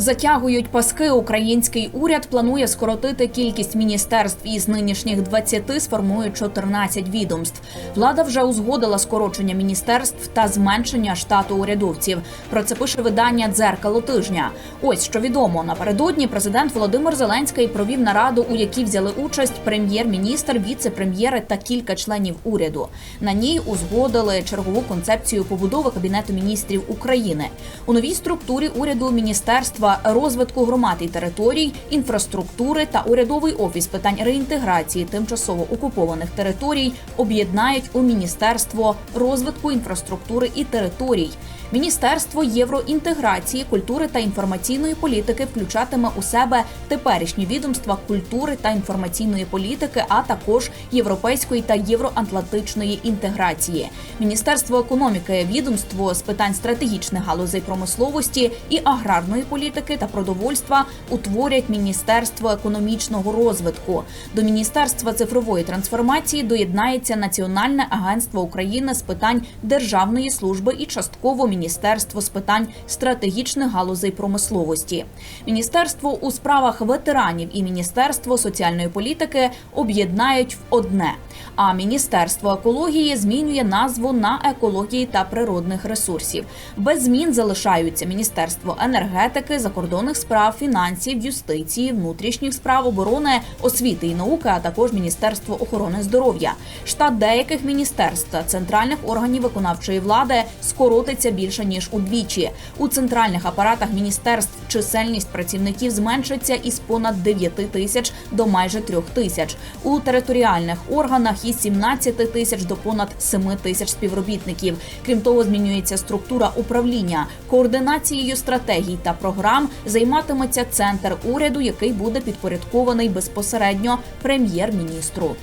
Затягують паски. Український уряд планує скоротити кількість міністерств із нинішніх 20 сформує 14 відомств. Влада вже узгодила скорочення міністерств та зменшення штату урядовців. Про це пише видання Дзеркало тижня. Ось що відомо напередодні. Президент Володимир Зеленський провів нараду, у якій взяли участь прем'єр-міністр, віце-прем'єри та кілька членів уряду. На ній узгодили чергову концепцію побудови кабінету міністрів України. У новій структурі уряду міністерства розвитку громад і територій, інфраструктури та урядовий офіс питань реінтеграції тимчасово окупованих територій об'єднають у міністерство розвитку інфраструктури і територій. Міністерство євроінтеграції, культури та інформаційної політики включатиме у себе теперішні відомства культури та інформаційної політики, а також європейської та євроатлантичної інтеграції. Міністерство економіки, відомство з питань стратегічних галузей промисловості і аграрної політики та продовольства утворять Міністерство економічного розвитку. До Міністерства цифрової трансформації доєднається Національне агентство України з питань державної служби і частково Міністерство з питань стратегічних галузей промисловості. Міністерство у справах ветеранів і Міністерство соціальної політики об'єднають в одне. А Міністерство екології змінює назву на екології та природних ресурсів. Без змін залишаються Міністерство енергетики, закордонних справ, фінансів, юстиції, внутрішніх справ, оборони, освіти і науки, а також Міністерство охорони здоров'я. Штат деяких міністерств та центральних органів виконавчої влади скоротиться більше ніж удвічі. У центральних апаратах міністерств чисельність працівників зменшиться із понад 9 тисяч до майже 3 тисяч. У територіальних органах із 17 тисяч до понад 7 тисяч співробітників. Крім того, змінюється структура управління. Координацією стратегій та програм займатиметься центр уряду, який буде підпорядкований безпосередньо прем'єр-міністру.